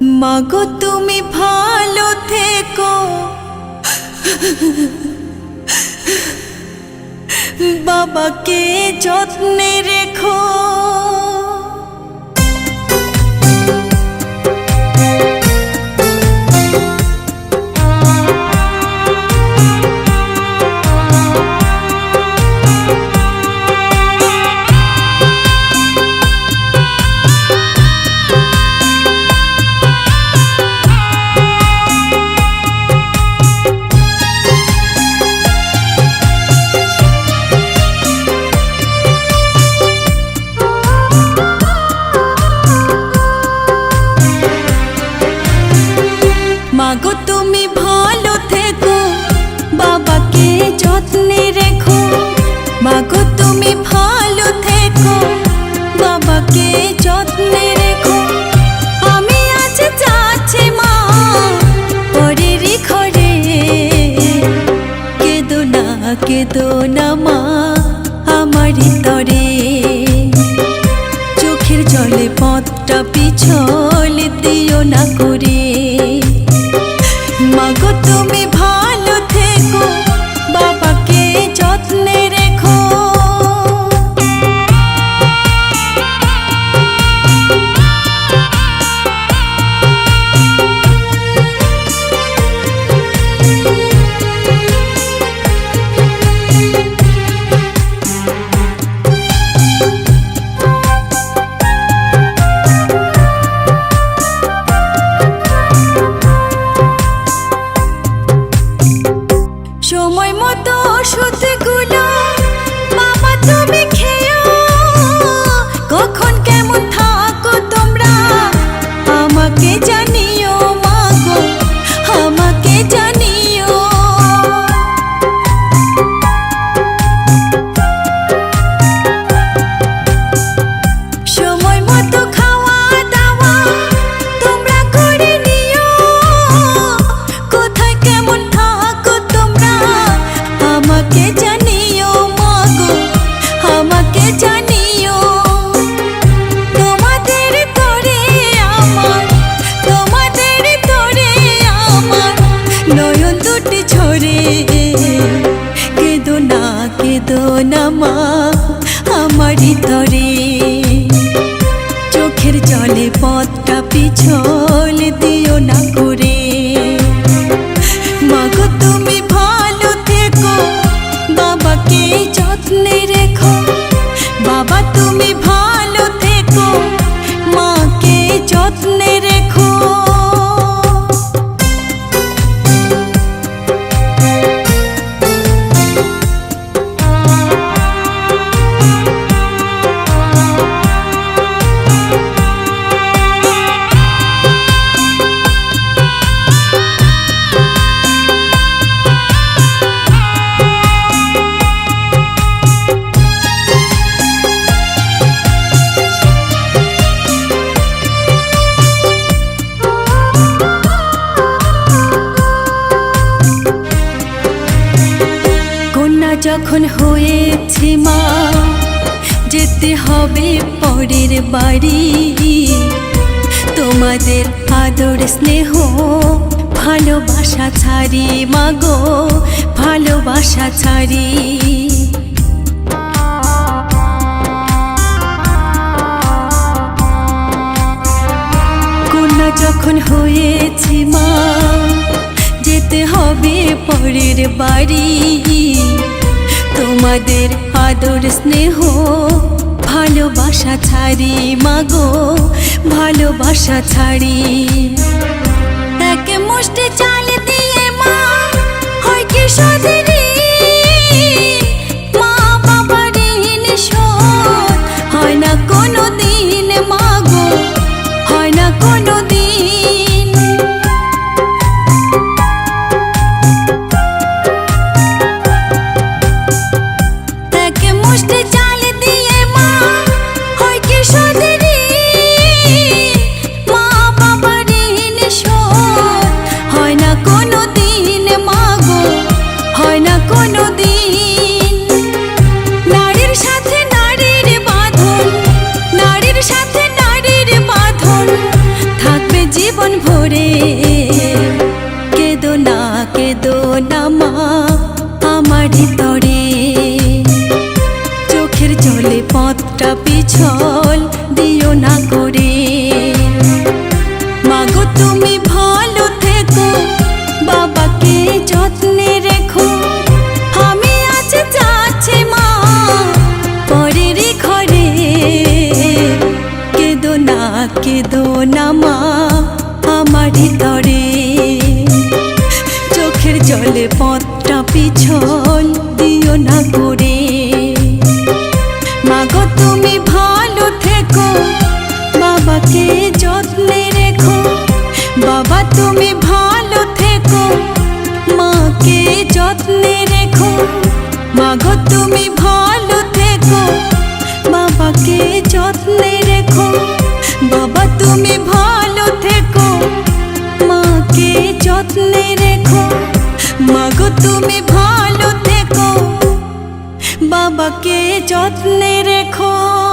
মাগো তুমি ভালো থেকো। বাবাকে যত্নে রেখো। মাগো তুমি ভালো থেকো। বাবাকে যত্নে রেখো। মাগো তুমি ভালো থেকো। বাবাকে যত্নে রেখো। আমি আজ যাচ্ছি, মা। পরের ঘরে। কেদো না কেদো না। নয়ন ছড়ে কেদো না কেদো না মা আমারই তরে। চোখের জলে পথটা পিছল দিও যখন হয়েছে মা, যেতে হবে পরের বাড়ি। তোমাদের আদর, স্নেহ, ভালোবাসা ছাড়ি মাগো ভালোবাসা ছাড়ি। কন্যা, যখন হয়েছে মা, যেতে হবে পরের বাড়ি। তোমাদের আদর স্নেহ, ভালোবাসা ছাড়ি মাগো, ভালোবাসা ছাড়ি। এক মুষ্টি চাল দিয়ে মা, হয় কি সদরি ভরে। কেদো না কেদো না মা আমার তরে চোখের জলে পথটা পিছল জলে পথটা পিছল, দিও না করে মাগো, তুমি ভালো থেকো। বাবাকে যত্নে রেখো। বাবা, তুমি ভালো থেকো। মাকে যত্নে রেখো। মাগো, তুমি ভালো থেকো। বাবাকে যত্নে রেখো। বাবা, তুমি ভালো থেকো। মাকে যত্নে রেখো। তুমি ভালো থেকো। বাবাকে যত্নে রেখো।